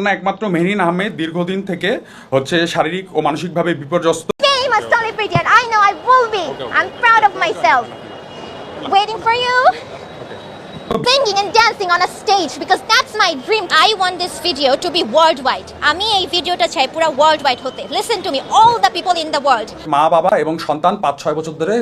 ঘটনা একমাত্র মেহরিন আহমেদ দীর্ঘদিন থেকে হচ্ছে শারীরিক ও মানসিকভাবে বিপর্যস্ত। Waiting for you. Singing and dancing on a stage because that's my dream. I want this video to be worldwide. আমি এই ভিডিওটা চাই পুরো worldwide হতে. Listen to me, all the people in the world. মা বাবা এবং সন্তান পাঁচ ছয় বছর ধরে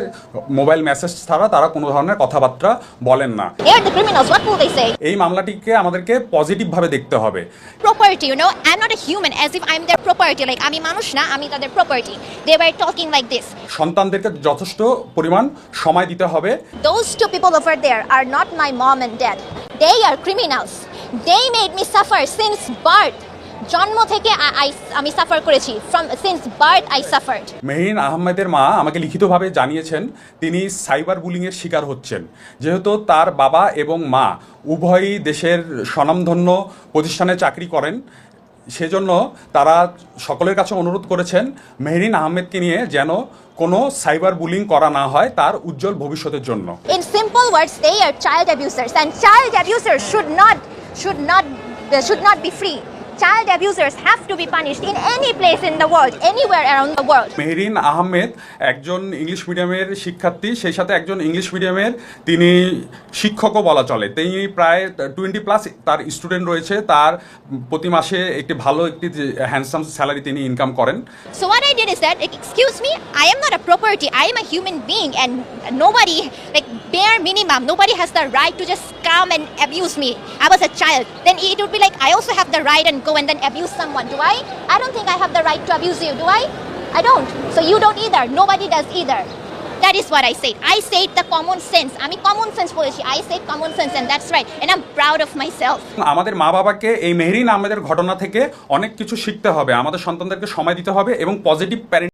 মোবাইল মেসেজ ছাড়া তারা কোনো ধরনের কথাবার্তা বলেন না They're the criminals. What will they say? এই মামলাটিকে আমাদেরকে পজিটিভভাবে দেখতে হবে Property, you know. I'm not a human as if I'm their property. Like আমি মানুষ না, আমি তাদের property. They were talking like this. সন্তানদেরকে যথেষ্ট পরিমাণ সময় দিতে হবে Those two people over there are not my mom and dad. They are criminals. They made me suffer since birth. জন্ম থেকে I- আমি সাফার করেছি from since birth I suffered Mehin আহমেদের মা আমাকে লিখিতভাবে জানিয়েছেন তিনি সাইবার বুলিংয়ের শিকার হচ্ছেন যেহেতু তার বাবা এবং মা উভয়ই দেশের স্বনামধন্য প্রতিষ্ঠানে চাকরি করেন সেজন্য তারা সকলের কাছে অনুরোধ করেছেন মেহরিন আহমেদকে নিয়ে যেন কোনো সাইবার বুলিং করা না হয় তার উজ্জ্বল ভবিষ্যতের জন্য। In simple words they are child abusers and child abusers should not should not should not be free Child abusers have to be punished in any place in the world, anywhere around the world. Mehrin Ahmed একজন English মিডিয়ামের শিক্ষার্থী সেই সাথে একজন English মিডিয়ামের তিনি শিক্ষকও বলা চলে তিনি প্রায় টোয়েন্টি প্লাস তার স্টুডেন্ট রয়েছে তার প্রতি মাসে একটি ভালো একটি হ্যান্ডসাম স্যালারি তিনি ইনকাম করেন So what I did is that, like, excuse me, I am not a property. I am a human being, and nobody, like, bare minimum, nobody has the right to just come and abuse me. I was a child. Then it would be like I also have the right and go and then abuse someone. Do I? I don't think I have the right to abuse you. Do I? I don't. So you don't either. Nobody does either. That is what I said. I said the common sense. Mean, common sense বলেছি. I said common sense, and that's right. And I'm proud of myself. আমাদের মা বাবাকে এই মেহরিন আহমেদের ঘটনা থেকে অনেক কিছু শিখতে হবে আমাদের সন্তানদেরকে সময় দিতে হবে এবং পজিটিভ প্যারেন্ট